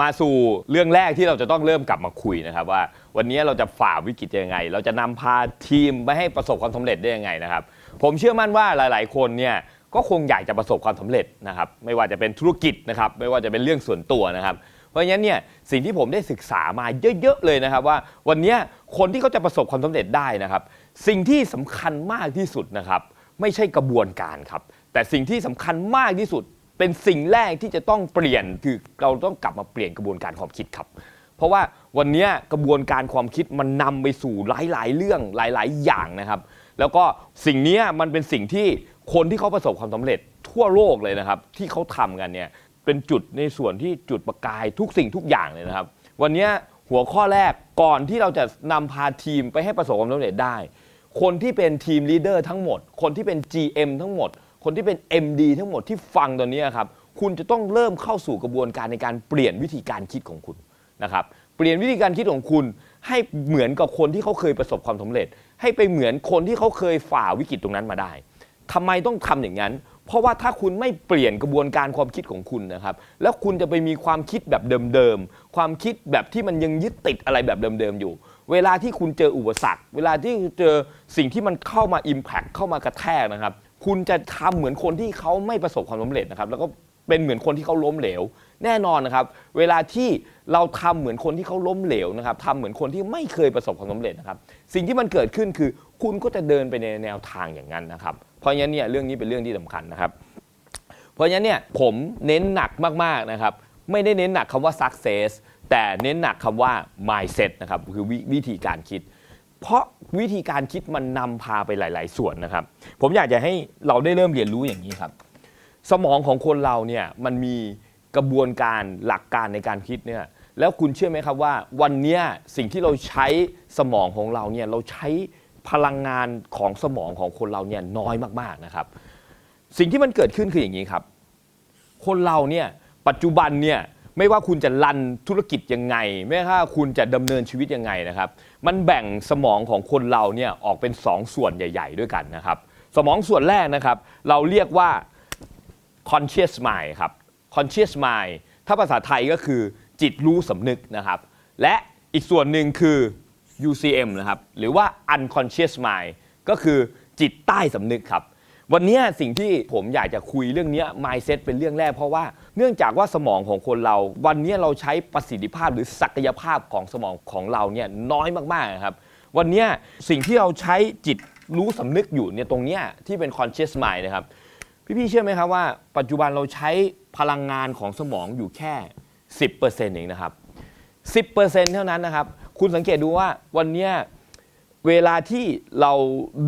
มาสู่เรื่องแรกที่เราจะต้องเริ่มกลับมาคุยนะครับว่า วันนี้เราจะฝ่าวิกฤตยังไง เราจะนำพาทีมไปให้ประสบความสำเร็จได้ยังไงนะครับ ผมเชื่อมั่นว่าหลาย ๆ คนเนี่ยก็คงอยากจะประสบความสำเร็จนะครับ ไม่ว่าจะเป็นธุรกิจนะครับ ไม่ว่าจะเป็นเรื่องส่วนตัวนะครับ เพราะฉะนั้นเนี่ยสิ่งที่ผมได้ศึกษามาเยอะๆเลยนะครับ ว่าวันนี้คนที่เขาจะประสบความสำเร็จได้นะครับ สิ่งที่สำคัญมากที่สุดนะครับ ไม่ใช่กระบวนการครับ แต่สิ่งที่สำคัญมากที่สุด เป็นสิ่งแรกที่จะต้องเปลี่ยนคือเราต้องกลับมาเปลี่ยนกระบวนการความคิดครับ เพราะว่าวันนี้กระบวนการความคิดมันนำไปสู่หลาย ๆ เรื่องหลาย ๆ อย่างนะครับ แล้วก็สิ่งนี้มันเป็นสิ่งที่คนที่เขาประสบความสำเร็จทั่วโลกเลยนะครับ ที่เขาทำกันเนี่ยเป็นจุดในส่วนที่จุดประกายทุกสิ่งทุกอย่างเลยนะครับ วันนี้หัวข้อแรกก่อนที่เราจะนำพาทีมไปให้ประสบความสำเร็จได้ คนที่เป็นทีมลีดเดอร์ทั้งหมด คนที่เป็น GM ทั้งหมด คนที่เป็น MD ทั้งหมดที่ฟังตอนนี้ครับคุณจะต้องเริ่มเข้าสู่กระบวนการในการเปลี่ยนวิธีการคิดของคุณนะครับเปลี่ยนวิธีการคิดของคุณให้เหมือนกับคนที่เขาเคยประสบความสำเร็จ ให้ไปเหมือนคนที่เขาเคยฝ่าวิกฤตตรงนั้นมาได้ทำไมต้องทำอย่างนั้น เพราะว่าถ้าคุณไม่เปลี่ยนกระบวนการความคิดของคุณนะครับ แล้วคุณจะไปมีความคิดแบบเดิมๆ ความคิดแบบที่มันยังยึดติดอะไรแบบเดิมๆอยู่ เวลาที่คุณเจออุปสรรค เวลาที่เจอสิ่งที่มันเข้ามา Impact เข้ามากระแทกนะครับ คุณจะทำเหมือนคนที่เขาไม่ประสบความสำเร็จนะครับ แล้วก็เป็นเหมือนคนที่เขาล้มเหลว แน่นอนนะครับ เวลาที่เราทำเหมือนคนที่เขาล้มเหลวนะครับทำเหมือนคนที่ไม่เคยประสบความสำเร็จนะครับ สิ่งที่มันเกิดขึ้นคือ คุณก็จะเดินไปในแนวทางอย่างนั้นนะครับ เพราะฉะนั้นเนี่ยเรื่องนี้เป็นเรื่องที่สำคัญนะครับ เพราะฉะนั้นเนี่ยผมเน้นหนักมากๆนะครับ ไม่ได้เน้นหนักคำว่า success แต่เน้นหนักคำว่า mindset นะครับคือววิธีการคิด เพราะวิธีการคิดมันนำพาไปหลาย ๆ ส่วนนะครับ ผมอยากจะให้เราได้เริ่มเรียนรู้อย่างนี้ครับ สมองของคนเราเนี่ยมันมีกระบวนการหลักการในการคิดเนี่ยแล้วคุณเชื่อไหมครับว่าวันเนี้ยสิ่งที่เราใช้สมองของเราเนี่ยเราใช้พลังงานของสมองของคนเราเนี่ยน้อยมากๆนะครับ สิ่งที่มันเกิดขึ้นคืออย่างนี้ครับ คนเราเนี่ยปัจจุบันเนี่ย ไม่ว่าคุณจะรันธุรกิจยังไง ไม่ว่าคุณจะดำเนินชีวิตยังไงนะครับ มันแบ่งสมองของคนเราเนี่ยออกเป็น 2 ส่วนใหญ่ ๆ ด้วยกันนะครับ สมองส่วนแรกนะครับ เราเรียกว่า conscious mind ครับ conscious mind ถ้าภาษาไทยก็คือจิตรู้สำนึกนะครับ และอีกส่วนหนึ่งคือ UCM นะครับ หรือว่า unconscious mind ก็คือจิตใต้สำนึกครับ วันนี้สิ่งที่ผมอยากจะคุยเรื่องนี้ mindset เป็นเรื่องแรกเพราะว่าเนื่องจากว่าสมองของคนเรา วันนี้เราใช้ประสิทธิภาพหรือศักยภาพของสมองของเราเนี่ยน้อยมากๆนะครับ วันนี้สิ่งที่เราใช้จิตรู้สำนึกอยู่เนี่ยตรงเนี้ยที่เป็น conscious mind นะครับพี่ๆเชื่อไหมครับว่า ปัจจุบันเราใช้พลังงานของสมองอยู่แค่ 10%เองนะครับ 10%เท่านั้นนะครับ คุณสังเกตดูว่าวันนี้เวลาที่เรา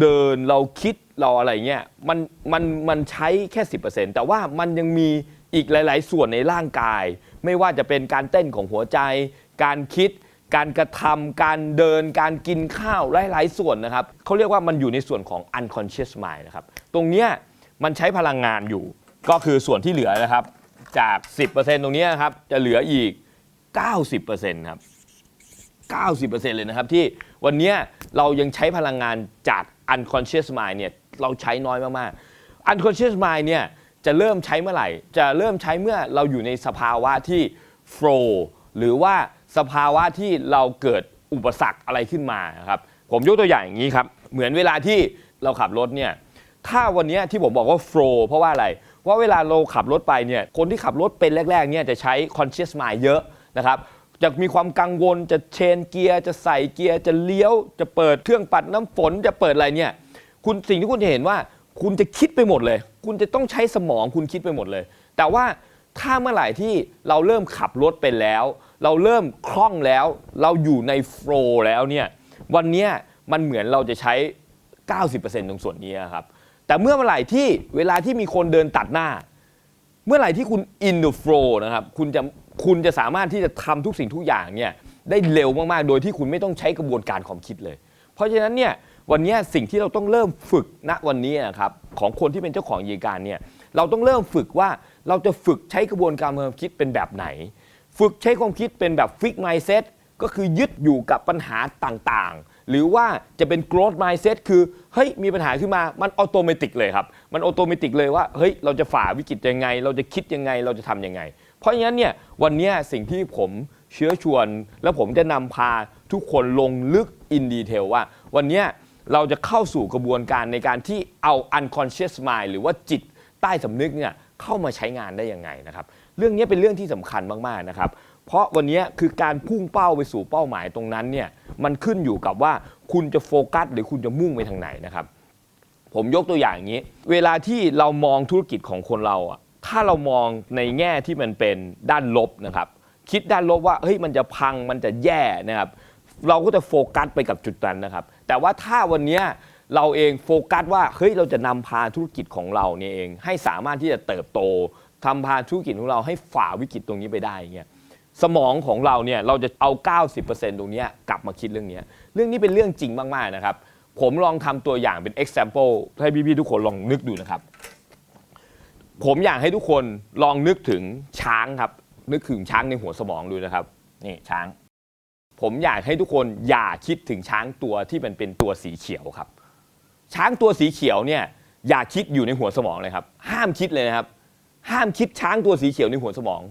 เดินเราคิด เราอะไรเงี้ยมันมันมันใช้แค่ 10%แต่ว่ามันยังมีอีกหลาย ๆ ส่วนในร่างกาย ไม่ว่าจะเป็นการเต้นของหัวใจ การคิด การกระทำการเดิน การกินข้าวหลาย ๆ ส่วนนะครับเขาเรียกว่ามันอยู่ในส่วนของ unconscious mind นะครับ ตรงเนี้ยมันใช้พลังงานอยู่ ก็คือส่วนที่เหลือนะครับ จาก 10%ตรงเนี้ยครับจะเหลืออีก 90%ครับ90%เลยนะครับที่วันเนี้ยเรายังใช้พลังงานจาก unconscious mind เนี่ย เราใช้น้อยมากๆ unconscious mind เนี่ยจะเริ่มใช้เมื่อไหร่ จะเริ่มใช้เมื่อเราอยู่ในสภาวะที่ flow หรือว่าสภาวะที่เราเกิดอุปสรรคอะไรขึ้นมาครับ ผมยกตัวอย่างอย่างนี้ครับ เหมือนเวลาที่เราขับรถเนี่ย ถ้าวันนี้ที่ผมบอกว่า flow เพราะว่าอะไร ว่าเวลาเราขับรถไปเนี่ย คนที่ขับรถเป็นแรกๆเนี่ยจะใช้ conscious mind เยอะนะครับจะมีความกังวลจะเชนเกียร์ จะใส่เกียร์ จะเลี้ยว จะเปิดเครื่องปัดน้ำฝน จะเปิดอะไรเนี่ย คุณสิ่งที่คุณจะเห็นว่า คุณจะคิดไปหมดเลย คุณจะต้องใช้สมองคุณคิดไปหมดเลย แต่ว่าถ้าเมื่อไหร่ที่เราเริ่มขับรถเป็นแล้ว เราเริ่มคล่องแล้ว เราอยู่ในโฟล์แล้วเนี่ยวันเนี้ยมันเหมือนเราจะใช้ 90%ตรงส่วนนี้ครับ แต่เมื่อเมื่อไหร่ที่เวลาที่มีคนเดินตัดหน้า เมื่อไหร่ที่คุณ in the flow นะครับคุณจะคุณจะสามารถที่จะทำทุกสิ่งทุกอย่างเนี่ยได้เร็วมากๆ โดยที่คุณไม่ต้องใช้กระบวนการความคิดเลย เพราะฉะนั้นเนี่ย วันนี้สิ่งที่เราต้องเริ่มฝึกณวันนี้นะครับของคนที่เป็นเจ้าของกิจการเนี่ยเราต้องเริ่มฝึกว่าเราจะฝึกใช้กระบวนการความคิดเป็นแบบไหน ฝึกใช้ความคิดเป็นแบบ fix mindset ก็คือยึดอยู่กับปัญหาต่างๆ หรือว่าจะเป็น growth mindset คือ เฮ้ย มีปัญหาขึ้นมา มันออโตเมติกเลยครับ มันออโตเมติกเลยว่า เฮ้ย เราจะฝ่าวิกฤตยังไง เราจะคิดยังไง เราจะทำยังไง เพราะฉะนั้นเนี่ย วันนี้สิ่งที่ผมเชื้อชวน แล้วผมจะนำพาทุกคนลงลึกอินดีเทลว่า วันนี้ เราจะเข้าสู่กระบวนการในการที่เอา unconscious mind หรือว่าจิตใต้สำนึกเนี่ยเข้ามาใช้งานได้ยังไงนะครับ เรื่องนี้เป็นเรื่องที่สำคัญมากๆนะครับ เพราะวันนี้คือการพุ่งเป้าไปสู่เป้าหมายตรงนั้นเนี่ยมันขึ้นอยู่กับว่าคุณจะโฟกัส หรือคุณจะมุ่งไปทางไหนนะครับ ผมยกตัวอย่างนี้ เวลาที่เรามองธุรกิจของคนเราอะถ้าเรามองในแง่ที่มันเป็นด้านลบนะครับคิดด้านลบว่าเฮ้ยมันจะพังมันจะแย่นะครับเราก็จะโฟกัสไปกับจุดนั้นนะครับ แต่ว่าถ้าวันนี้เราเองโฟกัสว่าเฮ้ยเราจะนำพาธุรกิจของเราเนี่ยเอง ให้สามารถที่จะเติบโตทำพาธุรกิจของเราให้ฝ่าวิกฤตตรงนี้ไปได้ย่างเงี้ยสมองของเราเนี่ยเราจะเอา 90%ตรงเนี้กลับมาคิดเรื่องนี้เรื่องนี้เป็นเรื่องจริงมากๆนะครับผมลองทำตัวอย่างเป็น example ให้พี่ๆทุกคนลองนึกดูนะครับ ผมอยากให้ทุกคนลองนึกถึงช้างครับ นึกถึงช้างในหัวสมองดูนะครับ นี่ช้าง ผมอยากให้ทุกคนอย่าคิดถึงช้างตัวที่มันเป็นตัวสีเขียวครับ ช้างตัวสีเขียวเนี่ยอย่าคิดอยู่ในหัวสมองเลยครับ ห้ามคิดเลยนะครับ ห้ามคิดช้างตัวสีเขียวในหัวสมอง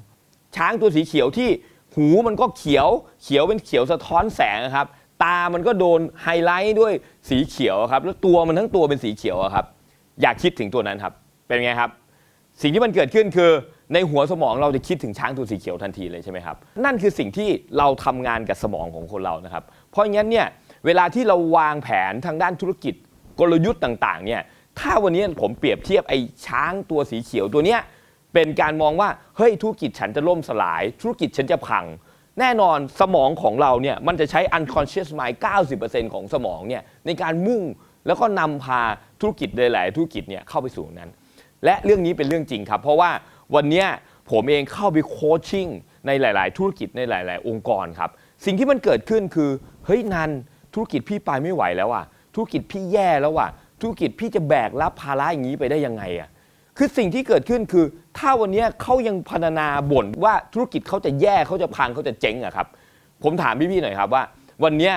ช้างตัวสีเขียวที่หูมันก็เขียว เขียวเป็นเขียวสะท้อนแสงนะครับ ตามันก็โดนไฮไลท์ด้วยสีเขียวครับ แล้วตัวมันทั้งตัวเป็นสีเขียวครับ อย่าคิดถึงตัวนั้นครับ เป็นไงครับ สิ่งที่มันเกิดขึ้นคือ ในหัวสมองเราจะคิดถึงช้างตัวสีเขียวทันทีเลยใช่ไหมครับ นั่นคือสิ่งที่เราทำงานกับสมองของคนเรานะครับ เพราะงั้นเนี่ยเวลาที่เราวางแผนทางด้านธุรกิจกลยุทธ์ต่างๆเนี่ยถ้าวันนี้ผมเปรียบเทียบไอ้ช้างตัวสีเขียวตัวเนี้ยเป็นการมองว่าเฮ้ยธุรกิจฉันจะล่มสลาย ธุรกิจฉันจะพัง แน่นอนสมองของเราเนี่ยมันจะใช้ unconscious mind 90%ของสมองเนี่ยในการมุ่งแล้วก็นำพาธุรกิจหลาย ๆ ธุรกิจเนี่ยเข้าไปสู่นั้น และเรื่องนี้เป็นเรื่องจริงครับ เพราะว่า วันนี้ผมเองเข้าไปโคชชิ่งในหลาย ๆ ธุรกิจในหลาย ๆ องค์กรครับ สิ่งที่มันเกิดขึ้นคือ เฮ้ยนันธุรกิจพี่ไปไม่ไหวแล้วอะธุรกิจพี่แย่แล้วอะธุรกิจพี่จะแบกรับภาระอย่างนี้ไปได้ยังไงอะคือสิ่งที่เกิดขึ้นคือ ถ้าวันนี้เขายังพรรณนาบ่นว่าธุรกิจเขาจะแย่เขาจะพังเขาจะเจ๊งอะครับ ผมถามพี่ ๆ หน่อยครับว่า วันนี้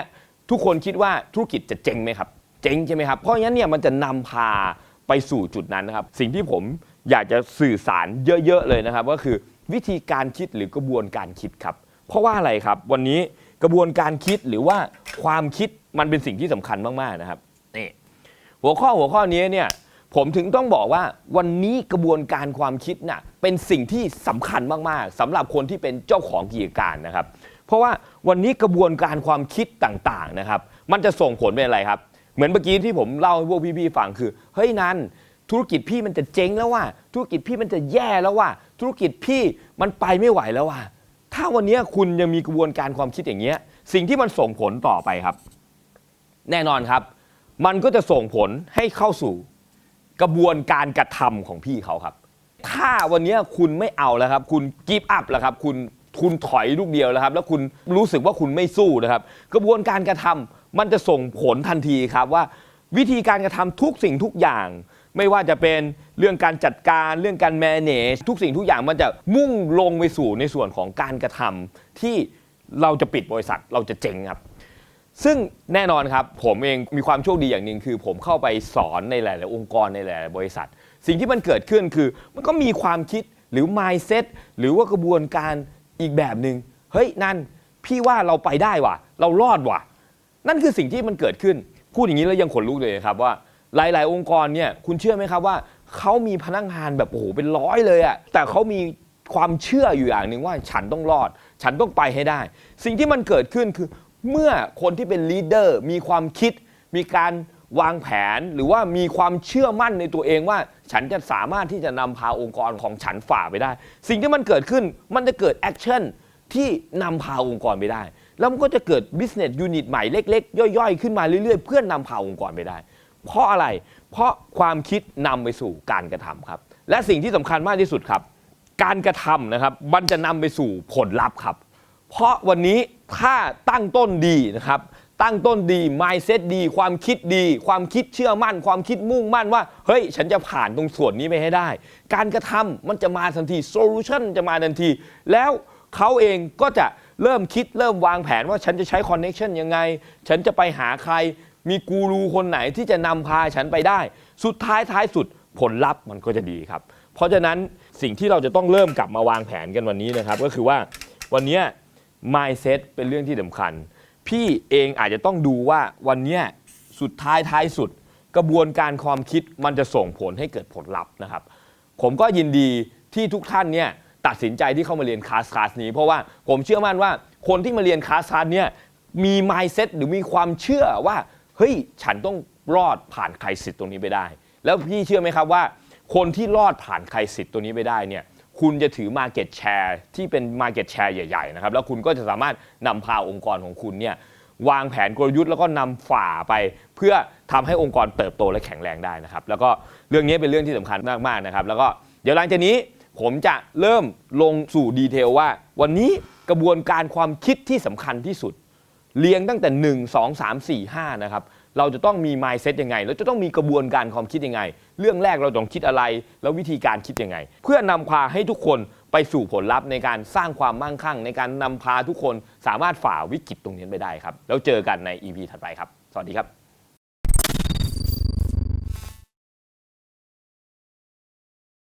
ทุกคนคิดว่าธุรกิจจะเจ๊งไหมครับ เจ๊งใช่ไหมครับ เพราะงั้นเนี่ยมันจะนำพาไปสู่จุดนั้นนะครับ สิ่งที่ผม อยากจะสื่อสารเยอะๆเลยนะครับ ก็คือวิธีการคิดหรือกระบวนการคิดครับ เพราะว่าอะไรครับ วันนี้กระบวนการคิดหรือว่าความคิดมันเป็นสิ่งที่สำคัญมากๆนะครับนี่หัวข้อหัวข้อนี้เนี่ยผมถึงต้องบอกว่าวันนี้กระบวนการความคิดน่ะเป็นสิ่งที่สำคัญมากๆสำหรับคนที่เป็นเจ้าของกิจการนะครับ เพราะว่าวันนี้กระบวนการความคิดต่างๆนะครับ มันจะส่งผลเป็นอะไรครับ เหมือนเมื่อกี้ที่ผมเล่าให้พวกพี่ๆฟังคือเฮ้ยนัน ธุรกิจพี่มันจะเจ๊งแล้วว่า ธุรกิจพี่มันจะแย่แล้วว่า ธุรกิจพี่มันไปไม่ไหวแล้วว่า ถ้าวันนี้คุณยังมีกระบวนการความคิดอย่างเงี้ย สิ่งที่มันส่งผลต่อไปครับ แน่นอนครับ มันก็จะส่งผลให้เข้าสู่กระบวนการกระทำของพี่เขาครับ ถ้าวันนี้คุณไม่เอาแล้วครับ คุณกีบอัพแล้วครับ คุณคุณถอยลูกเดียวแล้วครับ แล้วคุณรู้สึกว่าคุณไม่สู้นะครับ กระบวนการกระทำมันจะส่งผลทันทีครับว่าวิธีการกระทำทุกสิ่งทุกอย่าง ไม่ว่าจะเป็นเรื่องการจัดการเรื่องการ manage ทุกสิ่งทุกอย่างมันจะมุ่งลงไปสู่ในส่วนของการกระทำที่เราจะปิดบริษัทเราจะเจ๊งครับซึ่งแน่นอนครับผมเองมีความโชคดีอย่างหนึ่งคือ ผมเข้าไปสอนในหลาย ๆ องค์กรในหลาย ๆ บริษัท สิ่งที่มันเกิดขึ้นคือ มันก็มีความคิดหรือ mindset หรือว่ากระบวนการอีกแบบหนึ่งเฮ้ยนั่นพี่ว่าเราไปได้ว่ะ เรารอดว่ะ นั่นคือสิ่งที่มันเกิดขึ้น พูดอย่างนี้แล้วยังขนลุกเลยครับว่า หลาย ๆ องค์กรเนี่ยคุณเชื่อไหมครับว่าเขามีพนักงานแบบโอ้โหเป็นร้อยเลยอะแต่เขามีความเชื่ออยู่อย่างหนึ่งว่าฉันต้องรอด ฉันต้องไปให้ได้ สิ่งที่มันเกิดขึ้นคือ เมื่อคนที่เป็นลีดเดอร์มีความคิด มีการวางแผนหรือว่ามีความเชื่อมั่นในตัวเองว่า ฉันจะสามารถที่จะนำพาองค์กรของฉันฝ่าไปได้ สิ่งที่มันเกิดขึ้นมันจะเกิดแอคชั่นที่นำพาองค์กรไปได้ แล้วมันก็จะเกิด business unit ใหม่เล็ก ๆ ย่อย ๆ ขึ้นมาเรื่อย ๆ เพื่อนนำพาองค์กรไปได้ เพราะอะไร เพราะความคิดนำไปสู่การกระทำครับ และสิ่งที่สำคัญมากที่สุดครับ การกระทำนะครับมันจะนำไปสู่ผลลัพธ์ครับ เพราะวันนี้ถ้าตั้งต้นดีนะครับตั้งต้นดี mindset ดี ความคิดดี ความคิดเชื่อมั่น ความคิดมุ่งมั่นว่า เฮ้ย ฉันจะผ่านตรงส่วนนี้ไปให้ได้ การกระทำมันจะมาทันที solution จะมาทันที แล้วเขาเองก็จะเริ่มคิดเริ่มวางแผนว่าฉันจะใช้ connection ยังไง ฉันจะไปหาใคร มีกูรูคนไหนที่จะนำพาฉันไปได้ สุดท้ายท้ายสุดผลลัพธ์มันก็จะดีครับ เพราะฉะนั้นสิ่งที่เราจะต้องเริ่มกลับมาวางแผนกันวันนี้นะครับ ก็คือว่าวันนี้ mindset เป็นเรื่องที่สำคัญ พี่เองอาจจะต้องดูว่าวันนี้สุดท้ายท้ายสุด กระบวนการความคิดมันจะส่งผลให้เกิดผลลัพธ์นะครับ ผมก็ยินดีที่ทุกท่านเนี่ยตัดสินใจที่เข้ามาเรียนคลาสคลาสนี้ เพราะว่าผมเชื่อมั่นว่าคนที่มาเรียนคลาสคลาสเนี่ยมี mindset หรือมีความเชื่อว่า เฮ้ยฉันต้องรอดผ่านใครสิทธิ์ตรงนี้ไปได้ แล้วพี่เชื่อไหมครับว่า คนที่รอดผ่านใครสิทธิ์ตัวนี้ไปได้เนี่ยคุณจะถือ Market Share ที่เป็น Market Share ใหญ่ๆนะครับแล้วคุณก็จะสามารถนำพาองค์กรของคุณเนี่ยวางแผนกลยุทธ์แล้วก็นำฝ่าไป เพื่อทำให้องค์กรเติบโตและแข็งแรงได้นะครับ แล้วก็เรื่องนี้เป็นเรื่องที่สำคัญมากๆนะครับ แล้วก็เดี๋ยวหลังจากนี้ผมจะเริ่มลงสู่ดีเทลว่า วันนี้กระบวนการความคิดที่สำคัญที่สุด เรียงตั้งแต่ 1 2 3 4 5 นะครับ เราจะต้องมี mindset ยังไง เราจะต้องมีกระบวนการความคิดยังไง เรื่องแรกเราต้องคิดอะไร แล้ววิธีการคิดยังไง เพื่อนำพาให้ทุกคนไปสู่ผลลัพธ์ในการสร้างความมั่งคั่ง ในการนำพาทุกคนสามารถฝ่าวิกฤตตรงนี้ไปได้ครับ แล้วเจอกันใน EP ถัดไปครับ สวัสดีครับ